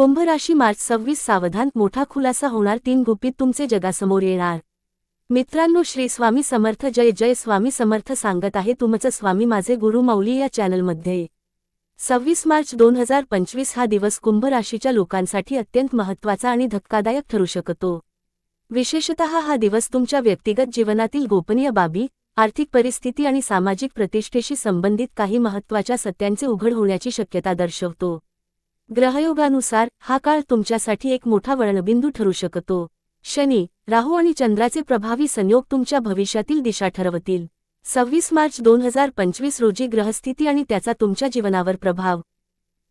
कुंभ राशी मार्च सव्वीस सावधान मोठा खुलासा होणार तीन गुपित तुमचे जगासमोर येणार. मित्रांनो श्री स्वामी समर्थ जय जय स्वामी समर्थ सांगत आहे तुमचं स्वामी माझे गुरु माऊली या चॅनलमध्ये. सव्वीस मार्च दोन हजार पंचवीस हा दिवस कुंभ राशीच्या लोकांसाठी अत्यंत महत्त्वाचा आणि धक्कादायक ठरू शकतो. विशेषतः हा दिवस तुमच्या व्यक्तिगत जीवनातील गोपनीय बाबी आर्थिक परिस्थिती आणि सामाजिक प्रतिष्ठेशी संबंधित काही महत्त्वाच्या सत्यांचे उघड होण्याची शक्यता दर्शवतो. ग्रहयोगानुसार हा काळ तुमच्यासाठी एक मोठा वळणबिंदू ठरू शकतो. शनी राहू आणि चंद्राचे प्रभावी संयोग तुमच्या भविष्यातील दिशा ठरवतील. सव्वीस मार्च दोन हजार पंचवीस रोजी ग्रहस्थिती आणि त्याचा तुमच्या जीवनावर प्रभाव.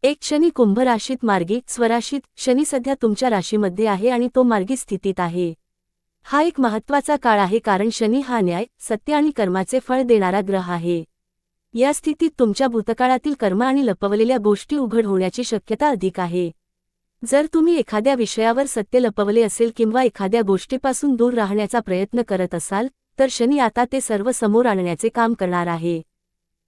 एक शनी कुंभ राशीत मार्गी स्वराशीत शनी सध्या तुमच्या राशीमध्ये आहे आणि तो मार्गी स्थितीत आहे. हा एक महत्त्वाचा काळ आहे कारण शनी हा न्याय सत्य आणि कर्माचे फळ देणारा ग्रह आहे. या स्थितीत तुमच्या भूतकाळातील कर्म आणि लपवलेल्या गोष्टी उघड होण्याची शक्यता अधिक आहे. जर तुम्ही एखाद्या विषयावर सत्य लपवले असेल किंवा एखाद्या गोष्टीपासून दूर राहण्याचा प्रयत्न करत असाल तर शनी आता ते सर्व समोर आणण्याचे काम करणार आहे.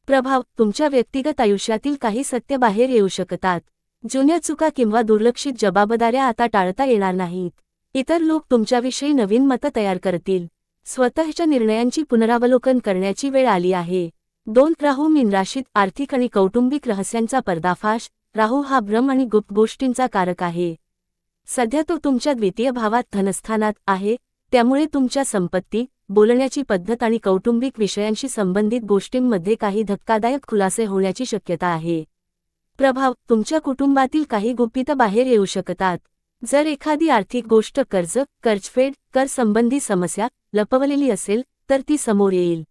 प्रभाव तुमच्या व्यक्तिगत आयुष्यातील काही सत्य बाहेर येऊ शकतात. जुन्या चुका किंवा दुर्लक्षित जबाबदाऱ्या आता टाळता येणार नाहीत. इतर लोक तुमच्याविषयी नवीन मतं तयार करतील. स्वतःच्या निर्णयांची पुनरावलोकन करण्याची वेळ आली आहे. दोन राहू मीन राशीत आर्थिक आणि कौटुंबिक रहस्यांचा पर्दाफाश राहू हा भ्रम आणि गुप्त गोष्टींचा कारक आहे. सध्या तो तुमच्या द्वितीय भावात धनस्थानात आहे त्यामुळे तुमच्या संपत्ती बोलण्याची पद्धत आणि कौटुंबिक विषयांशी संबंधित गोष्टींमध्ये काही धक्कादायक खुलासे होण्याची शक्यता आहे. प्रभाव तुमच्या कुटुंबातील काही गुपित बाहेर येऊ शकतात. जर एखादी आर्थिक गोष्ट कर्ज कर्जफेड कर संबंधी समस्या लपवलेली असेल तर ती समोर येईल.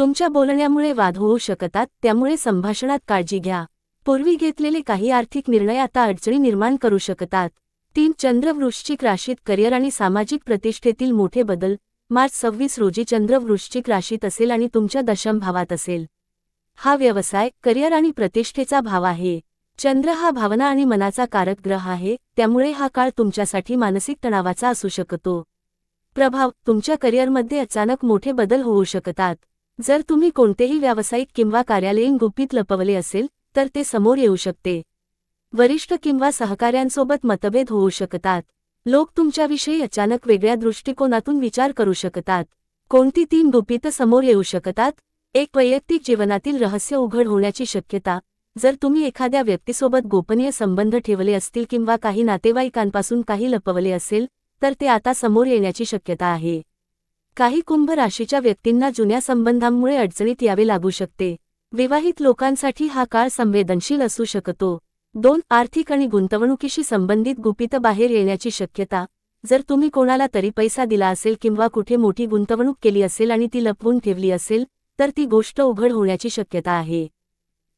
तुमच्या बोलण्यामुळे वाद होऊ शकतात त्यामुळे संभाषणात काळजी घ्या. पूर्वी घेतलेले काही आर्थिक निर्णय आता अडचणी निर्माण करू शकतात. तीन चंद्रवृश्चिक राशीत करिअर आणि सामाजिक प्रतिष्ठेतील मोठे बदल. मार्च सव्वीस रोजी चंद्रवृश्चिक राशीत असेल आणि तुमच्या दशम भावात असेल. हा व्यवसाय करिअर आणि प्रतिष्ठेचा भाव आहे. चंद्र हा भावना आणि मनाचा कारक ग्रह आहे त्यामुळे हा काळ तुमच्यासाठी मानसिक तणावाचा असू शकतो. प्रभाव तुमच्या करिअरमध्ये अचानक मोठे बदल होऊ शकतात. जर तुम्ही कोणतेही व्यावसायिक किंवा कार्यालयीन गुपित लपवले असेल तर ते समोर येऊ शकते. वरिष्ठ किंवा सहकाऱ्यांसोबत मतभेद होऊ शकतात. लोक तुमच्याविषयी अचानक वेगळ्या दृष्टिकोनातून विचार करू शकतात. कोणती तीन गुपित समोर येऊ शकतात? एक वैयक्तिक जीवनातील रहस्य उघड होण्याची शक्यता. जर तुम्ही एखाद्या व्यक्तीसोबत गोपनीय संबंध ठेवले असतील किंवा काही नातेवाईकांपासून काही लपवले असेल तर ते आता समोर येण्याची शक्यता आहे. काही कुंभ राशीच्या व्यक्तींना जुन्या संबंधांमुळे अडचणीत यावे लागू शकते. विवाहित लोकांसाठी हा काळ संवेदनशील असू शकतो. दोन आर्थिक आणि गुंतवणुकीशी संबंधित गुपित बाहेर येण्याची शक्यता. जर तुम्ही कोणाला तरी पैसा दिला असेल किंवा कुठे मोठी गुंतवणूक केली असेल आणि ती लपवून ठेवली असेल तर ती गोष्ट उघड होण्याची शक्यता आहे.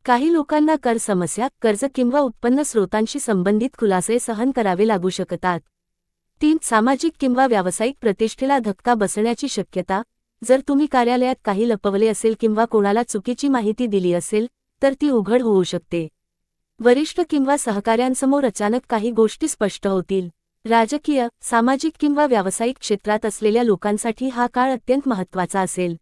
काही लोकांना कर समस्या कर्ज किंवा उत्पन्न स्रोतांशी संबंधित खुलासे सहन करावे लागू शकतात. तीन सामाजिक किंवा व्यावसायिक प्रतिष्ठेला धक्का बसण्याची शक्यता जर तुम्ही कार्यालयात काही लपवले असेल किंवा कोणाला चुकीची माहिती दिली असेल तर ती उघड होऊ शकते. वरिष्ठ किंवा सहकाऱ्यांसमोर अचानक काही गोष्टी स्पष्ट होतील. राजकीय सामाजिक किंवा व्यावसायिक क्षेत्रात असलेल्या लोकांसाठी हा काळ अत्यंत महत्त्वाचा असेल.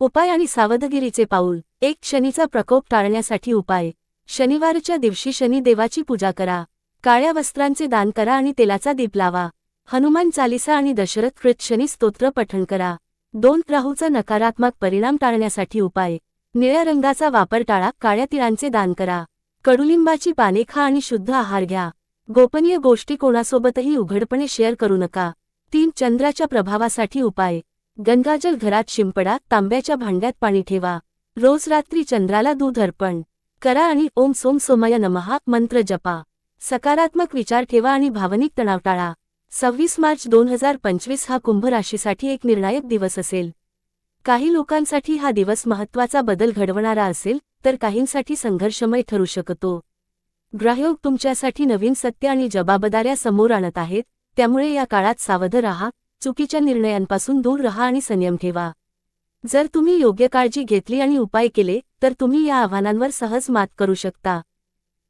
उपाय आणि सावधगिरीचे पाऊल. एक शनीचा प्रकोप टाळण्यासाठी उपाय. शनिवारच्या दिवशी शनी देवाची पूजा करा. काळ्या वस्त्रांचे दान करा आणि तेलाचा दीप लावा. हनुमान चालिसा आणि दशरथ कृतशनी स्तोत्र पठण करा. दोन राहूचा नकारात्मक परिणाम टाळण्यासाठी उपाय. निळ्या रंगाचा वापर टाळा काळ्या तिळांचे दान करा. कडुलिंबाची पाने खा आणि शुद्ध आहार घ्या. गोपनीय गोष्टी कोणासोबतही उघडपणे शेअर करू नका. तीन चंद्राच्या प्रभावासाठी उपाय. गंगाजल घरात शिंपडा तांब्याच्या भांड्यात पाणी ठेवा. रोज रात्री चंद्राला दूध अर्पण. करा आणि ओम सोम सोमय नमहा मंत्र जपा. सकारात्मक विचार ठेवा आणि भावनिक तणाव टाळा. सव्वीस मार्च दोन हजार पंचवीस हा कुंभ राशीसाठी एक निर्णायक दिवस असेल. काही लोकांसाठी हा दिवस महत्त्वाचा बदल घडवणारा असेल तर काहींसाठी संघर्षमय ठरू शकतो. ग्राहयोग तुमच्यासाठी नवीन सत्य आणि जबाबदाऱ्या समोर आणत आहेत त्यामुळे या काळात सावध राहा चुकीच्या निर्णयांपासून दूर राहा आणि संयम ठेवा. जर तुम्ही योग्य काळजी घेतली आणि उपाय केले तर तुम्ही या आव्हानांवर सहज मात करू शकता.